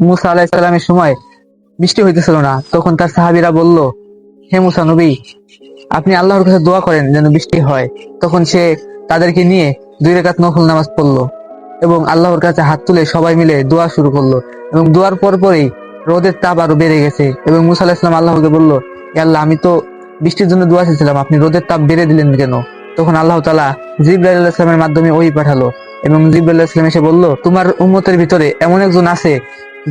মুসা আলাহিসাল্লামের সময় বৃষ্টি হইতেছিল না, তখন তার সাহাবিরা বলল, হে মুসা নবী, আপনি আল্লাহর কাছে দোয়া করেন যেন বৃষ্টি হয়। তখন সে তাদেরকে নিয়ে দুই রেখাত নফল নামাজ পড়ল এবং আল্লাহর কাছে হাত তুলে সবাই মিলে দোয়া শুরু করল এবং দোয়ার পর পরেই রোদের তাপ আরও বেড়ে গেছে এবং মুসা আলাহ ইসলাম আল্লাহকে বলল "এ আল্লাহ, আমি তো বৃষ্টির জন্য দোয়া চেয়েছিলাম, আপনি রোদের তাপ বেড়ে দিলেন কেন? তখন আল্লাহ তালা জিব্রাইল ইসলামের মাধ্যমে ওই পাঠালো এবং জিব্রাইল ইসলাম এসে বলল, তোমার উম্মতের ভিতরে এমন একজন আছে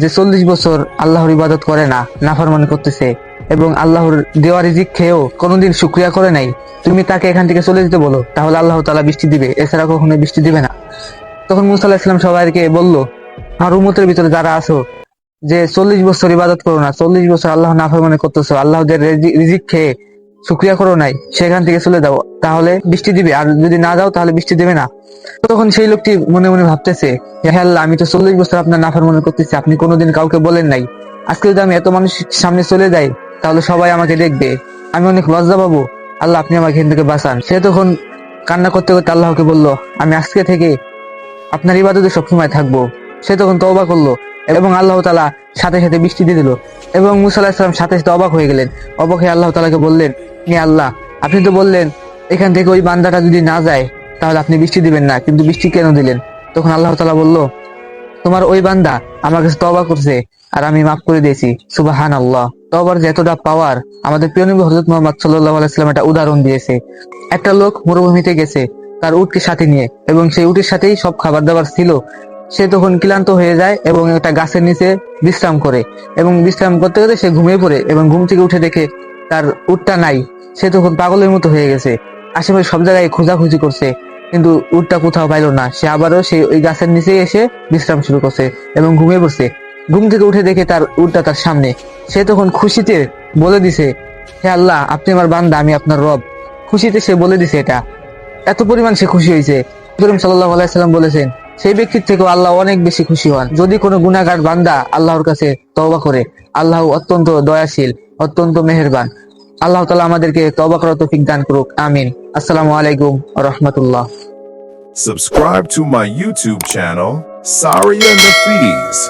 যে চল্লিশ বছর আল্লাহর ইবাদত করে না, নাফরমানি করতেছে এবং আল্লাহর দেওয়া রিজিক খেয়েও কোনোদিন শুক্রিয়া করে নাই, তুমি তাকে এখান থেকে চলে যেতে বলো, তাহলে আল্লাহ তালা বৃষ্টি দিবে, এছাড়া কখনো বৃষ্টি দিবে না। তখন মুসা আলাহিসাম ইসলাম সবাইকে বলল, আর উম্মতের ভিতরে যারা আছো, যে চল্লিশ বছর ইবাদত করো না, চল্লিশ বছর আল্লাহ নাফরমানি করতেছো, আল্লাহদের রিজিক খেয়ে শুক্রিয়া করো নাই, সেখান থেকে চলে যাও। তাহলে বৃষ্টি দিবে, আর যদি না যাও তাহলে বৃষ্টি দেবে না। তখন সেই লোকটি মনে মনে ভাবতেছে, হে আল্লাহ, আমি তো চল্লিশ বছর আপনার নাফার মনে করতেছি, আপনি কোনোদিন কাউকে বলেন নাই। আজকে যদি আমি এত মানুষ সামনে চলে যাই, তাহলে সবাই আমাকে দেখবে। আমি অনেক লজ্জা পাবো। আল্লাহ, আপনি আমাকে এখান থেকে বাঁচান। সে তখন কান্না করতে করতে আল্লাহকে বলল, আমি আজকে থেকে আপনার ইবাদতে সবসময় থাকব। সে তখন তওবা করল। এবং আল্লাহ তালা সাথে সাথে বৃষ্টি দিয়ে দিল। এবং মুসা আলাহিসাম সাথে সাথে অবাক হয়ে গেলেন। অবাক হয়ে আল্লাহ তালাকে বললেন, হে আল্লাহ, আপনি তো বললেন, এখান থেকে ওই বান্দাটা যদি না যায়, তাহলে আপনি বৃষ্টি দিবেন না। কিন্তু বৃষ্টি কেন দিলেন? তখন আল্লাহ তালা বলল, তোমার ওই বান্দা আমার কাছে তবা করছে, আর আমি মাফ করে দিয়েছি। সুবাহান আল্লাহ তবার যে এতটা পাওয়ার, আমাদের প্রিয় নবী হজরত মোহাম্মদ সাল্লাহ আলাইসাল্লাম একটা উদাহরণ দিয়েছে। একটা লোক মরুভূমিতে গেছে, তার উটকে সাথে নিয়ে, এবং সেই উটের সাথেই সব খাবার দাবার ছিল। সে তখন ক্লান্ত হয়ে যায় এবং একটা গাছের নিচে বিশ্রাম করে। এবং বিশ্রাম করতে করতে সে ঘুমিয়ে পড়ে এবং ঘুম থেকে উঠে দেখে তার উটটা নাই। সে তখন পাগলের মতো হয়ে গেছে। আশেপাশে সব জায়গায় খোঁজাখুঁজি করছে, কিন্তু উটটা কোথাও পাইলো না। সে আবারও সেই ওই গাছের নিচে এসে বিশ্রাম শুরু করছে এবং ঘুমিয়ে পড়ছে। ঘুম থেকে উঠে দেখে তার উটটা তার সামনে। সে তখন খুশিতে বলে দিছে, হে আল্লাহ, আপনি আমার বান্দা, আমি আপনার রব। খুশিতে সে বলে দিছে এটা। এত পরিমাণ সে খুশি হয়েছে। সাল্লাহ আলাইসাল্লাম বলেছেন সেই ব্যক্তির থেকেও আল্লাহ অনেক বেশি খুশি হন। যদি কোনো গুণাগার বান্দা আল্লাহর কাছে তবা করে আল্লাহ অত্যন্ত দয়াশীল অত্যন্ত মেহেরবান। আল্লাহ তালা আমাদেরকে তবা করার তৌফিক দান করুক। আমিন। আসসালামু আলাইকুম রহমতুল্লাহ। Subscribe to my YouTube channel, Saria Nafidis.